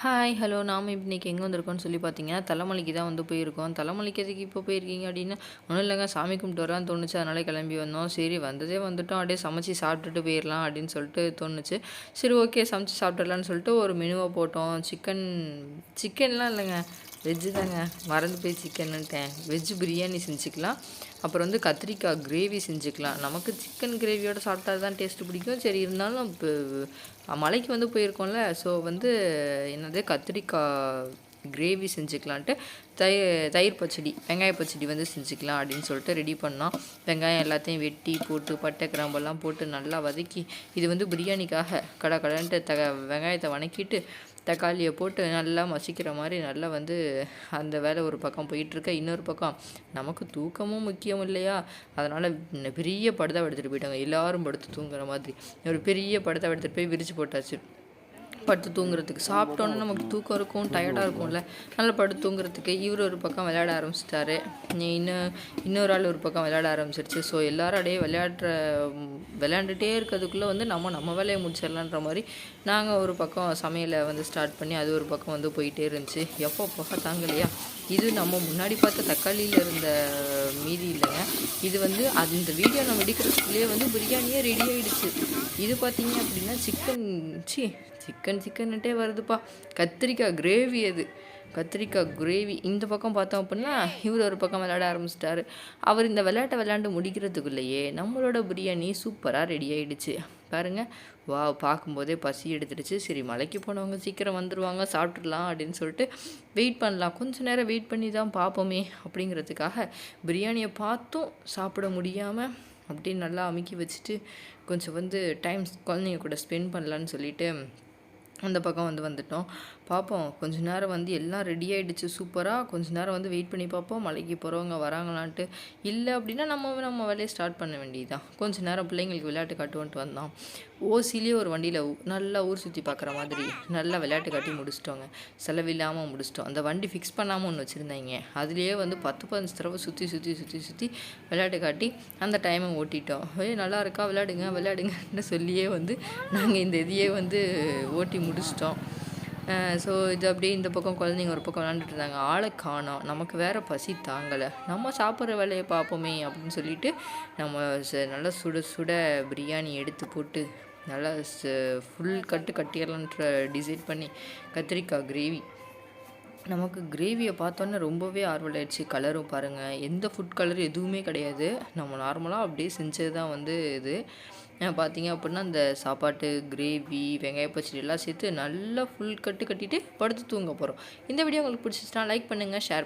Hi hello நாம் இன்றைக்கி எங்கே வந்திருக்கோம்னு சொல்லி பார்த்தீங்கன்னா தலைமலைக்கு தான் வந்து போயிருக்கோம். தலைமலைக்கு எதுக்கு இப்போ போயிருக்கீங்க அப்படின்னா ஒன்றும் இல்லைங்க. சாமி கும்பிட்டு வரலாம் தோணுச்சு. அதனால் கிளம்பி வந்தோம். சரி வந்ததே வந்துட்டோம். அப்படியே சமைச்சு சாப்பிட்டுட்டு போயிடலாம் அப்படின்னு சொல்லிட்டு தோணுச்சு. சரி ஓகே. சமைச்சு சாப்பிட்டுடலான்னு சொல்லிட்டு ஒரு மெனுவை போட்டோம். சிக்கன் சிக்கன்லாம் இல்லைங்க. வெஜ்ஜு தாங்க. மறந்து போய் சிக்கன்னுட்டேன் வெஜ்ஜு பிரியாணி செஞ்சுக்கலாம். அப்புறம் வந்து கத்திரிக்காய் கிரேவி செஞ்சுக்கலாம். நமக்கு சிக்கன் கிரேவியோட சாப்பிட்டா தான் டேஸ்ட்டு பிடிக்கும். சரி இருந்தாலும் இப்போ மலைக்கு வந்து போயிருக்கோம்ல. ஸோ வந்து என்னது கத்திரிக்காய் கிரேவி செஞ்சுக்கலான்ட்டு தயிர் தயிர் பச்சடி வெங்காய பச்சடி வந்து செஞ்சுக்கலாம் அப்படின்னு சொல்லிட்டு ரெடி பண்ணோம். வெங்காயம் எல்லாத்தையும் வெட்டி போட்டு பட்டை கிராம்பெல்லாம் போட்டு நல்லா வதக்கி இது வந்து பிரியாணிக்காக கடை கடன்ட்டு தக வெங்காயத்தை வணக்கிட்டு தக்காளியை போட்டு நல்லா மசிக்கிற மாதிரி நல்லா வந்து அந்த வேலை ஒரு பக்கம் போயிட்டுருக்க. இன்னொரு பக்கம் நமக்கு தூக்கமும் முக்கியம் இல்லையா? அதனால் பெரிய படத்தை எடுத்துகிட்டு போயிட்டாங்க. எல்லோரும் படுத்து தூங்குற மாதிரி. ஒரு பெரிய படத்தை எடுத்துகிட்டு போய் விரிச்சு போட்டாச்சு. படுத்து தூங்குறதுக்கு. சாப்பிட்டோன்னே நமக்கு தூக்கம் இருக்கும் டயர்டாக இருக்கும்ல. நல்லா படுத்து தூங்குறதுக்கு இவர் ஒரு பக்கம் விளையாட ஆரம்பிச்சிட்டாரு. இன்னும் இன்னொரு ஆள் ஒரு பக்கம் விளையாட ஆரம்பிச்சிருச்சு. ஸோ எல்லாரும் அப்படியே விளையாடுற விளையாண்டுட்டே இருக்கிறதுக்குள்ளே வந்து நம்ம நம்ம வேலையை முடிச்சிடலான்ற மாதிரி நாங்கள் ஒரு பக்கம் சமையலை வந்து ஸ்டார்ட் பண்ணி அது ஒரு பக்கம் வந்து போயிட்டே இருந்துச்சு. எப்போ புகை தாங்கலையா? இது நம்ம முன்னாடி பார்த்த தக்காளியில் இருந்த மீதி இல்லைங்க. இது வந்து அது இந்த வீடியோ நம்ம எடுக்கிறதுக்குள்ளேயே வந்து பிரியாணியே ரெடி ஆகிடுச்சு இது பார்த்தீங்க அப்படின்னா சிக்கன் சி சிக்கன் சிக்கன்ட்டே வருதுப்பா. கத்திரிக்காய் கிரேவி அது. கத்திரிக்காய் கிரேவி இந்த பக்கம் பார்த்தோம் அப்படின்னா இவர் ஒரு பக்கம் விளையாட ஆரம்பிச்சிட்டாரு. அவர் இந்த விளையாட்டை விளையாண்டு முடிக்கிறதுக்குள்ளேயே நம்மளோட பிரியாணி சூப்பராக ரெடி ஆகிடுச்சு பாருங்கள் வா பார்க்கும்போதே பசி எடுத்துடுச்சு. சரி மலைக்கு போனவங்க சீக்கிரம் வந்துடுவாங்க சாப்பிட்றலாம் அப்படின்னு சொல்லிட்டு வெயிட் பண்ணலாம். கொஞ்சம் நேரம் வெயிட் பண்ணி தான் பார்ப்போமே அப்படிங்கிறதுக்காக பிரியாணியை பார்த்தும் சாப்பிட முடியாமல் அப்படியே நல்லா அமுக்கி வச்சுட்டு கொஞ்சம் வந்து டைம் குழந்தைங்க கூட ஸ்பெண்ட் பண்ணலான்னு சொல்லிட்டு அந்த பக்கம் வந்து வந்துட்டோம். பார்ப்போம் கொஞ்ச நேரம் வந்து எல்லாம் ரெடி ஆகிடுச்சு சூப்பராக கொஞ்ச நேரம் வந்து வெயிட் பண்ணி பார்ப்போம் மலைக்கு போகிறவங்க வராங்களான்ட்டு. இல்லை அப்படின்னா நம்ம நம்ம வேலையை ஸ்டார்ட் பண்ண வேண்டியதுதான். கொஞ்ச நேரம் பிள்ளைங்களுக்கு விளையாட்டு காட்டுவோன்ட்டு வந்தோம். ஓசிலேயே ஒரு வண்டியில் நல்லா ஊர் சுற்றி பார்க்குற மாதிரி நல்லா விளையாட்டு காட்டி முடிச்சிட்டோங்க. செலவில்லாமல் முடிச்சிட்டோம். அந்த வண்டி ஃபிக்ஸ் பண்ணாமல் ஒன்று வச்சுருந்தாங்க. அதுலேயே வந்து பத்து பதினஞ்சு தடவை சுற்றி சுற்றி சுற்றி சுற்றி விளையாட்டு காட்டி அந்த டைமை ஓட்டிட்டோம். ஏ நல்லா இருக்கா? விளையாடுங்க விளையாடுங்கன்னு சொல்லியே வந்து நாங்கள் இந்த இதையே வந்து ஓட்டி முடிச்சிட்டோம். ஸோ இது அப்படியே இந்த பக்கம் குழந்தைங்க ஒரு பக்கம் விளாண்டுட்டு இருந்தாங்க. ஆளை காணோம். நமக்கு வேறு பசி தாங்கலை. நம்ம சாப்பிட்ற வேலையை பார்ப்போமே அப்படின்னு சொல்லிட்டு நம்ம நல்லா சுட சுட பிரியாணி எடுத்து போட்டு நல்லா ஃபுல் கட்டு கட்டிடலான்ற டிசைட் பண்ணி கத்திரிக்காய் கிரேவி நமக்கு கிரேவியை பார்த்தோன்னே ரொம்பவே ஆர்வம் ஆயிடுச்சு கலரும் பாருங்கள் எந்த ஃபுட் கலர் எதுவுமே கிடையாது. நம்ம நார்மலாக அப்படியே செஞ்சது தான் வந்து இது. பார்த்தீங்க அப்படின்னா அந்த சாப்பாட்டு கிரேவி வெங்காய பச்சடி எல்லாம் சேர்த்து நல்லா ஃபுல் கட்டு கட்டிட்டு படுத்து தூங்க போகிறோம் இந்த வீடியோ உங்களுக்கு பிடிச்சிச்சுன்னா லைக் பண்ணுங்கள் ஷேர்